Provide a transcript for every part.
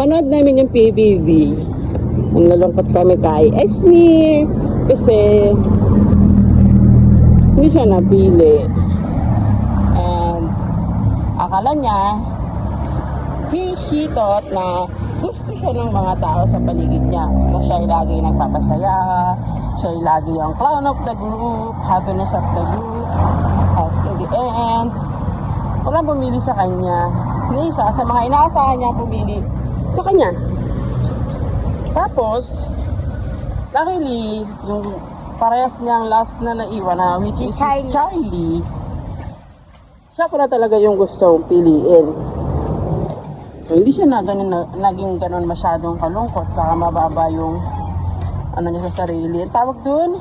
Panood namin yung PBB. Ang nalungkot kami kay Esnir. Kasi, hindi siya napili. And, akala niya, he, she thought na gusto siya ng mga tao sa paligid niya. Na siya ay lagi nagpapasaya, siya ay lagi yung clown of the group, happiness of the group. As in the end, walang pumili sa kanya. Isa sa mga inaasahan niya pumili sa kanya. Tapos, luckily, yung parehas niyang last na naiwan na which is Charlie. Charlie, siya pala talaga yung gustong piliin. So, hindi siya na, ganun, na, naging ganun masyadong kalungkot saka mababa yung ano niya sa sarili. Ang tawag doon?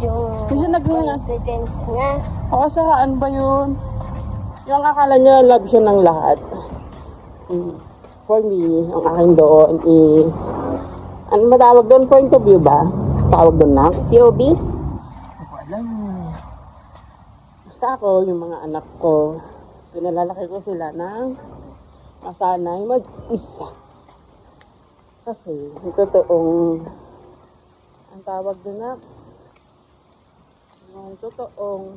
Yung Kasi nag- confidence niya. O, saan ba yun? Yung akala niya love siya ng lahat. Mm. For me, ang aking doon is, ano matawag doon? Point of view ba? Tawag doon na? POB? Hindi ko alam. Basta ako, yung mga anak ko, pinalalaki ko sila ng masanay mag-isa. Kasi, yung totoong, ang tawag doon na, yung totoong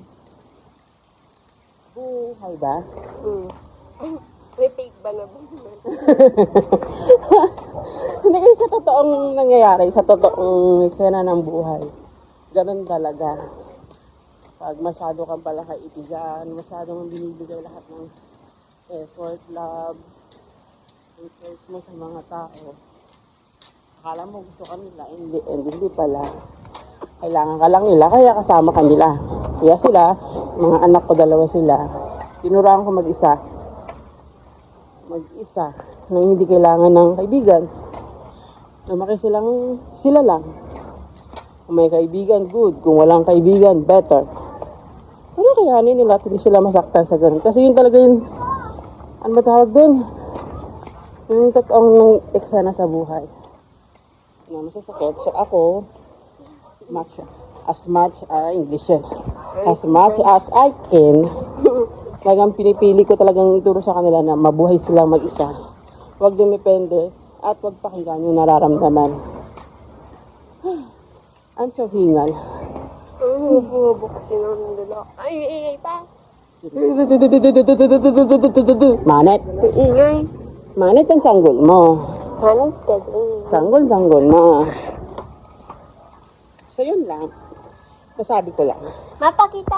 buhay ba? Hmm. May fake ba na? Hindi kasi sa totoong nangyayari, sa totoong eksena ng buhay. Ganun talaga. Pag masyado kang pala kaibigan, masyado mong binibigay lahat ng effort, love, interest mo sa mga tao. Akala mo gusto ka nila, hindi, and hindi pala. Kailangan ka lang nila, kaya kasama ka nila. Kaya sila, mga anak ko, dalawa sila. Tinuraan ko mag-isa. Mag-isa. Nang hindi kailangan ng kaibigan. Lumaki silang sila lang. Kung may kaibigan, good. Kung walang kaibigan, better. Pero kayanin nila at hindi sila masaktan sa ganun. Kasi yun talaga yung, ano ba tawag dun? Yung totoong ng eksena sa buhay. Na masasakit. So ako, as much, as much, ah, English yan. As much as I can, talagang pinipili ko talagang ituro sa kanila na mabuhay silang mag-isa. Huwag dumepende at huwag pakinggan yung nararamdaman. I'm so hingal. Ang bumubuksin ng dala. Ay, ay, ay, pa. Manet. Ingay. Manet ang sanggol mo. Hanap ka. Sanggol, sanggol mo. So, yun lang. Nasabi ko lang. Mapakita